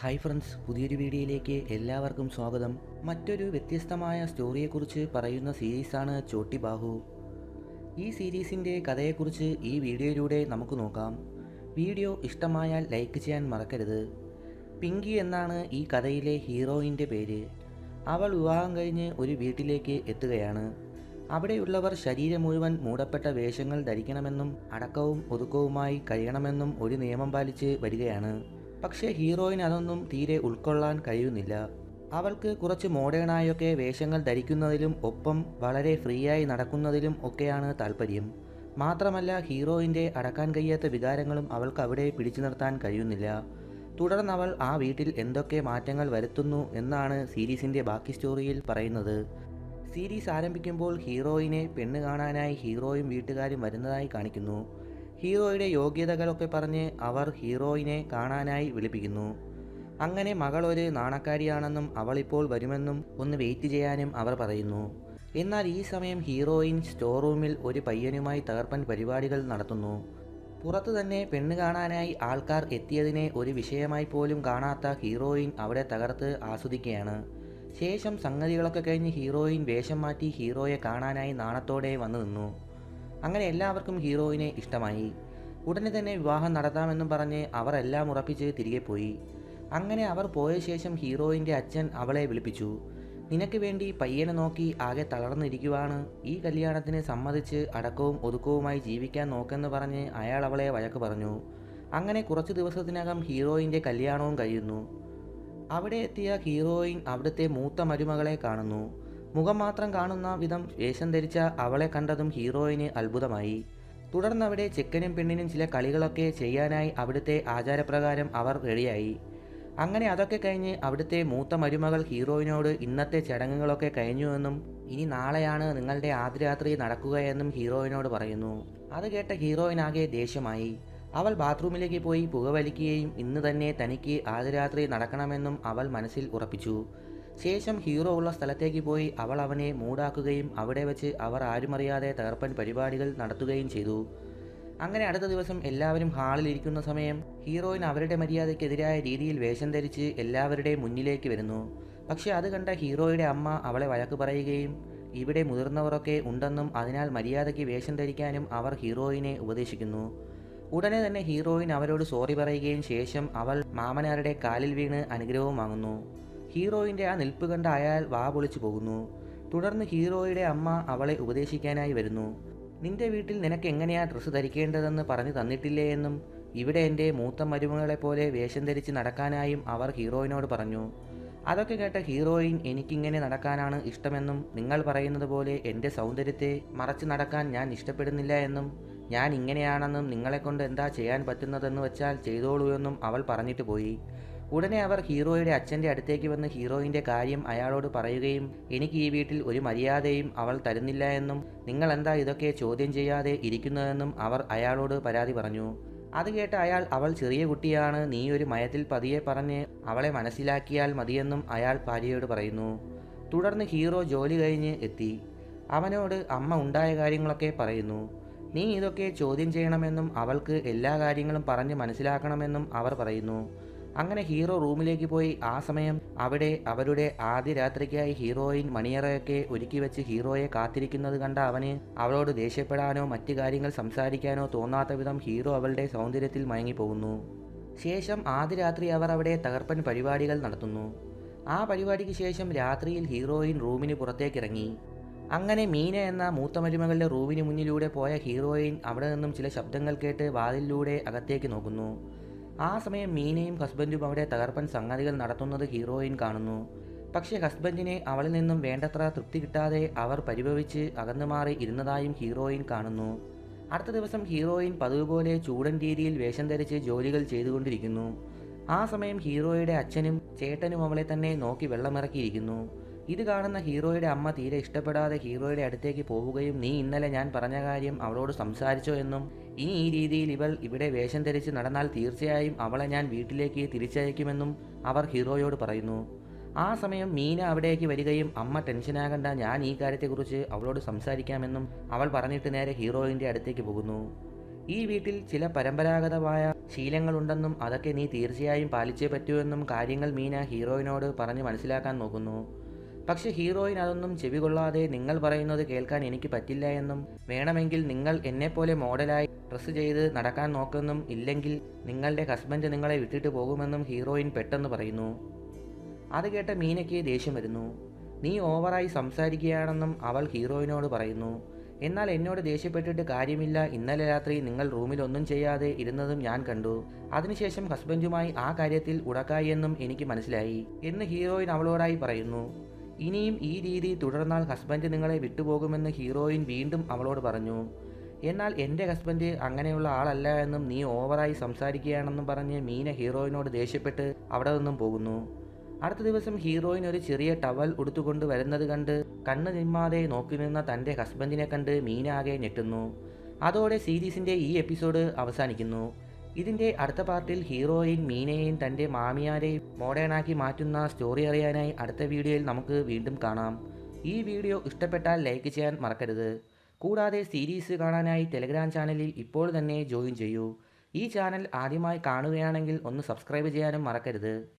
Hi friends പുതിയൊരു വീഡിയോയിലേക്ക് എല്ലാവർക്കും സ്വാഗതം. മറ്റൊരു വ്യത്യസ്തമായ സ്റ്റോറിയെക്കുറിച്ച് പറയുന്ന സീരീസാണ് ചോട്ടി ബാഹു. ഈ സീരീസിന്റെ കഥയെക്കുറിച്ച് ഈ വീഡിയോയിലൂടെ നമുക്ക് നോക്കാം. വീഡിയോ ഇഷ്ടമായാൽ ലൈക്ക് ചെയ്യാൻ മറക്കരുത്. പിങ്കി എന്നാണ് ഈ കഥയിലെ ഹീറോയിന്റെ പേര്. അവൾ വിവാഹം കഴിഞ്ഞ് ഒരു വീട്ടിലേക്ക് എത്തുകയാണ്. അവിടെയുള്ളവർ ശരീരം മുഴുവൻ മൂടപ്പെട്ട വേഷങ്ങൾ ധരിക്കണമെന്നും അടക്കവും ഒതുക്കവുമായി കഴിയണമെന്നും ഒരു നിയമം പാലിച്ച് വരികയാണ്. പക്ഷേ ഹീറോയിന് അതൊന്നും തീരെ ഉൾക്കൊള്ളാൻ കഴിയുന്നില്ല. അവൾക്ക് കുറച്ച് മോഡേണായൊക്കെ വേഷങ്ങൾ ധരിക്കുന്നതിലും ഒപ്പം വളരെ ഫ്രീയായി നടക്കുന്നതിലും ഒക്കെയാണ് താല്പര്യം മാത്രമല്ല ഹീറോയിന്റെ അടക്കാൻ കഴിയാത്ത വികാരങ്ങളും അവൾക്ക് അവിടെ പിടിച്ചു നിർത്താൻ കഴിയുന്നില്ല. തുടർന്ന് അവൾ ആ വീട്ടിൽ എന്തൊക്കെ മാറ്റങ്ങൾ വരുത്തുന്നു എന്നാണ് സീരീസിന്റെ ബാക്കി സ്റ്റോറിയിൽ പറയുന്നത്. സീരീസ് ആരംഭിക്കുമ്പോൾ ഹീറോയിനെ പെണ്ണ് കാണാനായി ഹീറോയും വീട്ടുകാരും വരുന്നതായി കാണിക്കുന്നു. ഹീറോയുടെ യോഗ്യതകളൊക്കെ പറഞ്ഞ് അവർ ഹീറോയിനെ കാണാനായി വിളിപ്പിക്കുന്നു. അങ്ങനെ മകൾ ഒരു നാണക്കാരിയാണെന്നും അവളിപ്പോൾ വരുമെന്നും ഒന്ന് വെയിറ്റ് ചെയ്യാനും അവർ പറയുന്നു. എന്നാൽ ഈ സമയം ഹീറോയിൻ സ്റ്റോർ റൂമിൽ ഒരു പയ്യനുമായി തകർപ്പൻ പരിപാടികൾ നടത്തുന്നു. പുറത്തു തന്നെ പെണ്ണ് കാണാനായി ആൾക്കാർ എത്തിയതിനെ ഒരു വിഷയമായി പോലും കാണാത്ത ഹീറോയിൻ അവിടെ തകർത്ത് ആസ്വദിക്കുകയാണ്. ശേഷം സംഗതികളൊക്കെ കഴിഞ്ഞ് ഹീറോയിൻ വേഷം മാറ്റി ഹീറോയെ കാണാനായി നാണത്തോടെ വന്നു നിന്നു. അങ്ങനെ എല്ലാവർക്കും ഹീറോയിനെ ഇഷ്ടമായി. ഉടനെ തന്നെ വിവാഹം നടത്താമെന്നും പറഞ്ഞ് അവർ എല്ലാം ഉറപ്പിച്ച് തിരികെ പോയി. അങ്ങനെ അവർ പോയ ശേഷം ഹീറോയിന്റെ അച്ഛൻ അവളെ വിളിപ്പിച്ചു. നിനക്ക് വേണ്ടി പയ്യനെ നോക്കി ആകെ തളർന്നിരിക്കുവാണ്. ഈ കല്യാണത്തിന് സമ്മതിച്ച് അടക്കവും ഒതുക്കവുമായി ജീവിക്കാൻ നോക്കെന്ന് പറഞ്ഞ് അയാൾ അവളെ വഴക്ക് പറഞ്ഞു. അങ്ങനെ കുറച്ച് ദിവസത്തിനകം ഹീറോയിന്റെ കല്യാണവും കഴിയുന്നു. അവിടെ എത്തിയ ഹീറോയിൻ അവിടുത്തെ മൂത്ത മരുമകളെ കാണുന്നു. മുഖം മാത്രം കാണുന്ന വിധം വേഷം ധരിച്ച അവളെ കണ്ടതും ഹീറോയിന് അത്ഭുതമായി. തുടർന്ന് അവിടെ ചെക്കനും പെണ്ണിനും ചില കളികളൊക്കെ ചെയ്യാനായി അവിടുത്തെ ആചാരപ്രകാരം അവർ റെഡിയായി. അങ്ങനെ അതൊക്കെ കഴിഞ്ഞ് അവിടുത്തെ മൂത്ത മരുമകൾ ഹീറോയിനോട് ഇന്നത്തെ ചടങ്ങുകളൊക്കെ കഴിഞ്ഞുവെന്നും ഇനി നാളെയാണ് നിങ്ങളുടെ ആദ്യരാത്രി നടക്കുകയെന്നും ഹീറോയിനോട് പറയുന്നു. അത് കേട്ട ഹീറോയിനാകെ ദേഷ്യമായി. അവൾ ബാത്റൂമിലേക്ക് പോയി പുകവലിക്കുകയും ഇന്ന് തന്നെ തനിക്ക് ആദ്യരാത്രി നടക്കണമെന്നും അവൾ മനസ്സിൽ ഉറപ്പിച്ചു. ശേഷം ഹീറോ ഉള്ള സ്ഥലത്തേക്ക് പോയി അവൾ അവനെ മൂടാക്കുകയും അവിടെ വെച്ച് അവർ ആരുമറിയാതെ തകർപ്പൻ പരിപാടികൾ നടത്തുകയും ചെയ്തു. അങ്ങനെ അടുത്ത ദിവസം എല്ലാവരും ഹാളിൽ ഇരിക്കുന്ന സമയം ഹീറോയിൻ അവരുടെ മര്യാദയ്ക്കെതിരായ രീതിയിൽ വേഷം ധരിച്ച് എല്ലാവരുടെയും മുന്നിലേക്ക് വരുന്നു. പക്ഷേ അത് കണ്ട ഹീറോയുടെ അമ്മ അവളെ വഴക്ക് പറയുകയും ഇവിടെ മുതിർന്നവരൊക്കെ ഉണ്ടെന്നും അതിനാൽ മര്യാദയ്ക്ക് വേഷം ധരിക്കാനും അവർ ഹീറോയിനെ ഉപദേശിക്കുന്നു. ഉടനെ തന്നെ ഹീറോയിൻ അവരോട് സോറി പറയുകയും ശേഷം അവൾ മാമനാരുടെ കാലിൽ വീണ് അനുഗ്രഹവും വാങ്ങുന്നു. ഹീറോയിന്റെ ആ നിൽപ്പ് കണ്ട അയാൾ വാ പൊളിച്ചു പോകുന്നു. തുടർന്ന് ഹീറോയുടെ അമ്മ അവളെ ഉപദേശിക്കാനായി വരുന്നു. നിന്റെ വീട്ടിൽ നിനക്ക് എങ്ങനെയാ ഡ്രസ്സ് ധരിക്കേണ്ടതെന്ന് പറഞ്ഞു തന്നിട്ടില്ലേ? എന്നും ഇവിടെ എന്റെ മൂത്ത മരുമകളെ പോലെ വേഷം ധരിച്ച് നടക്കാനായും അവർ ഹീറോയിനോട് പറഞ്ഞു. അതൊക്കെ കേട്ട ഹീറോയിൻ എനിക്കിങ്ങനെ നടക്കാനാണ് ഇഷ്ടമെന്നും നിങ്ങൾ പറയുന്നത് പോലെ എന്റെ സൗന്ദര്യത്തെ മറച്ചു നടക്കാൻ ഞാൻ ഇഷ്ടപ്പെടുന്നില്ല എന്നും ഞാൻ ഇങ്ങനെയാണെന്നും നിങ്ങളെക്കൊണ്ട് എന്താ ചെയ്യാൻ പറ്റുന്നതെന്ന് വെച്ചാൽ ചെയ്തോളൂ എന്നും അവൾ പറഞ്ഞിട്ട് പോയി. ഉടനെ അവർ ഹീറോയുടെ അച്ഛന്റെ അടുത്തേക്ക് വന്ന് ഹീറോയിന്റെ കാര്യം അയാളോട് പറയുകയും എനിക്ക് ഈ വീട്ടിൽ ഒരു മര്യാദയും അവൾ തരുന്നില്ല എന്നും നിങ്ങൾ എന്താ ഇതൊക്കെ ചോദ്യം ചെയ്യാതെ ഇരിക്കുന്നതെന്നും അവർ അയാളോട് പരാതി പറഞ്ഞു. അത് കേട്ട അയാൾ അവൾ ചെറിയ കുട്ടിയാണ് നീ ഒരു മയത്തിൽ പതിയെ പറഞ്ഞ് അവളെ മനസ്സിലാക്കിയാൽ മതിയെന്നും അയാൾ ഭാര്യയോട് പറയുന്നു. തുടർന്ന് ഹീറോ ജോലി കഴിഞ്ഞ് എത്തി. അവനോട് അമ്മ ഉണ്ടായ കാര്യങ്ങളൊക്കെ പറയുന്നു. നീ ഇതൊക്കെ ചോദ്യം ചെയ്യണമെന്നും അവൾക്ക് എല്ലാ കാര്യങ്ങളും പറഞ്ഞ് മനസ്സിലാക്കണമെന്നും അവർ പറയുന്നു. അങ്ങനെ ഹീറോ റൂമിലേക്ക് പോയി. ആ സമയം അവിടെ അവരുടെ ആദ്യ രാത്രിക്കായി ഹീറോയിൻ മണിയറയൊക്കെ ഒരുക്കി വെച്ച് ഹീറോയെ കാത്തിരിക്കുന്നത് കണ്ട അവന് അവളോട് ദേഷ്യപ്പെടാനോ മറ്റു കാര്യങ്ങൾ സംസാരിക്കാനോ തോന്നാത്ത വിധം ഹീറോ അവളുടെ സൗന്ദര്യത്തിൽ മയങ്ങിപ്പോകുന്നു. ശേഷം ആദ്യ രാത്രി അവർ അവിടെ തകർപ്പൻ പരിപാടികൾ നടത്തുന്നു. ആ പരിപാടിക്ക് ശേഷം രാത്രിയിൽ ഹീറോയിൻ റൂമിന് പുറത്തേക്കിറങ്ങി. അങ്ങനെ മീന എന്ന മൂത്ത മരുമകളുടെ റൂമിന് മുന്നിലൂടെ പോയ ഹീറോയിൻ അവിടെ നിന്നും ചില ശബ്ദങ്ങൾ കേട്ട് വാതിലിലൂടെ അകത്തേക്ക് നോക്കുന്നു. ആ സമയം മീനയും ഹസ്ബൻഡും അവിടെ തകർപ്പൻ സംഗതികൾ നടത്തുന്നത് ഹീറോയിൻ കാണുന്നു. പക്ഷേ ഹസ്ബൻഡിനെ അവളിൽ നിന്നും വേണ്ടത്ര തൃപ്തി കിട്ടാതെ അവർ പരിഭവിച്ച് അകന്നു മാറി ഇരുന്നതായും ഹീറോയിൻ കാണുന്നു. അടുത്ത ദിവസം ഹീറോയിൻ പതിവ് പോലെ ചൂടൻ രീതിയിൽ വേഷം ധരിച്ച് ജോലികൾ ചെയ്തുകൊണ്ടിരിക്കുന്നു. ആ സമയം ഹീറോയുടെ അച്ഛനും ചേട്ടനും അവളെ തന്നെ നോക്കി വെള്ളമിറക്കിയിരിക്കുന്നു. ഇത് കാണുന്ന ഹീറോയുടെ അമ്മ തീരെ ഇഷ്ടപ്പെടാതെ ഹീറോയുടെ അടുത്തേക്ക് പോവുകയും നീ ഇന്നലെ ഞാൻ പറഞ്ഞ കാര്യം അവളോട് സംസാരിച്ചോ എന്നും ഇനി ഈ രീതിയിൽ ഇവൾ ഇവിടെ വേഷം ധരിച്ച് നടന്നാൽ തീർച്ചയായും അവളെ ഞാൻ വീട്ടിലേക്ക് തിരിച്ചയക്കുമെന്നും അവർ ഹീറോയോട് പറയുന്നു. ആ സമയം മീന അവിടേക്ക് വരികയും അമ്മ ടെൻഷനാകണ്ട ഞാൻ ഈ കാര്യത്തെക്കുറിച്ച് അവളോട് സംസാരിക്കാമെന്നും അവൾ പറഞ്ഞിട്ട് നേരെ ഹീറോയിന്റെ അടുത്തേക്ക് പോകുന്നു. ഈ വീട്ടിൽ ചില പരമ്പരാഗതമായ ശീലങ്ങളുണ്ടെന്നും അതൊക്കെ നീ തീർച്ചയായും പാലിച്ചേ പറ്റൂ എന്നും കാര്യങ്ങൾ മീന ഹീറോയിനോട് പറഞ്ഞ് മനസ്സിലാക്കാൻ നോക്കുന്നു. പക്ഷെ ഹീറോയിൻ അതൊന്നും ചെവികൊള്ളാതെ നിങ്ങൾ പറയുന്നത് കേൾക്കാൻ എനിക്ക് പറ്റില്ല എന്നും വേണമെങ്കിൽ നിങ്ങൾ എന്നെപ്പോലെ മോഡലായി ഡ്രസ്സ് ചെയ്ത് നടക്കാൻ നോക്കുന്നും ഇല്ലെങ്കിൽ നിങ്ങളുടെ ഹസ്ബൻഡ് നിങ്ങളെ വിട്ടിട്ട് പോകുമെന്നും ഹീറോയിൻ പെട്ടെന്ന് പറയുന്നു. അത് കേട്ട മീനയ്ക്ക് ദേഷ്യം വരുന്നു. നീ ഓവറായി സംസാരിക്കുകയാണെന്നും അവൾ ഹീറോയിനോട് പറയുന്നു. എന്നാൽ എന്നോട് ദേഷ്യപ്പെട്ടിട്ട് കാര്യമില്ല. ഇന്നലെ രാത്രി നിങ്ങൾ റൂമിൽ ഒന്നും ചെയ്യാതെ ഇരുന്നതും ഞാൻ കണ്ടു. അതിനുശേഷം ഹസ്ബൻഡുമായി ആ കാര്യത്തിൽ ഉടക്കായി എന്നും എനിക്ക് മനസ്സിലായി എന്ന് ഹീറോയിൻ അവളോടായി പറയുന്നു. ഇനിയും ഈ രീതി തുടർന്നാൽ ഹസ്ബൻഡ് നിങ്ങളെ വിട്ടുപോകുമെന്ന് ഹീറോയിൻ വീണ്ടും അവളോട് പറഞ്ഞു. എന്നാൽ എന്റെ ഹസ്ബൻഡ് അങ്ങനെയുള്ള ആളല്ല എന്നും നീ ഓവറായി സംസാരിക്കുകയാണെന്നും പറഞ്ഞ് മീന ഹീറോയിനോട് ദേഷ്യപ്പെട്ട് അവിടെ നിന്നും പോകുന്നു. അടുത്ത ദിവസം ഹീറോയിൻ ഒരു ചെറിയ ടവൽ ഉടുത്തുകൊണ്ട് വരുന്നത് കണ്ട് കണ്ണ് നിമ്മാതെ നോക്കി നിന്ന തന്റെ ഹസ്ബൻഡിനെ കണ്ട് മീന ആകെ ഞെട്ടുന്നു. അതോടെ സീരീസിന്റെ ഈ എപ്പിസോഡ് അവസാനിക്കുന്നു. ഇതിന്റെ അടുത്ത പാർട്ടിൽ ഹീറോയിൻ മീനയെയും തന്റെ മാമിയാരെയും മോഡേണാക്കി മാറ്റുന്ന സ്റ്റോറി അറിയാനായി അടുത്ത വീഡിയോയിൽ നമുക്ക് വീണ്ടും കാണാം. ഈ വീഡിയോ ഇഷ്ടപ്പെട്ടാൽ ലൈക്ക് ചെയ്യാൻ മറക്കരുത്. കൂടാതെ സീരീസ് കാണാനായി ടെലഗ്രാം ചാനലിൽ ഇപ്പോൾ തന്നെ ജോയിൻ ചെയ്യൂ. ഈ ചാനൽ ആദ്യമായി കാണുകയാണെങ്കിൽ ഒന്ന് സബ്സ്ക്രൈബ് ചെയ്യാനും മറക്കരുത്.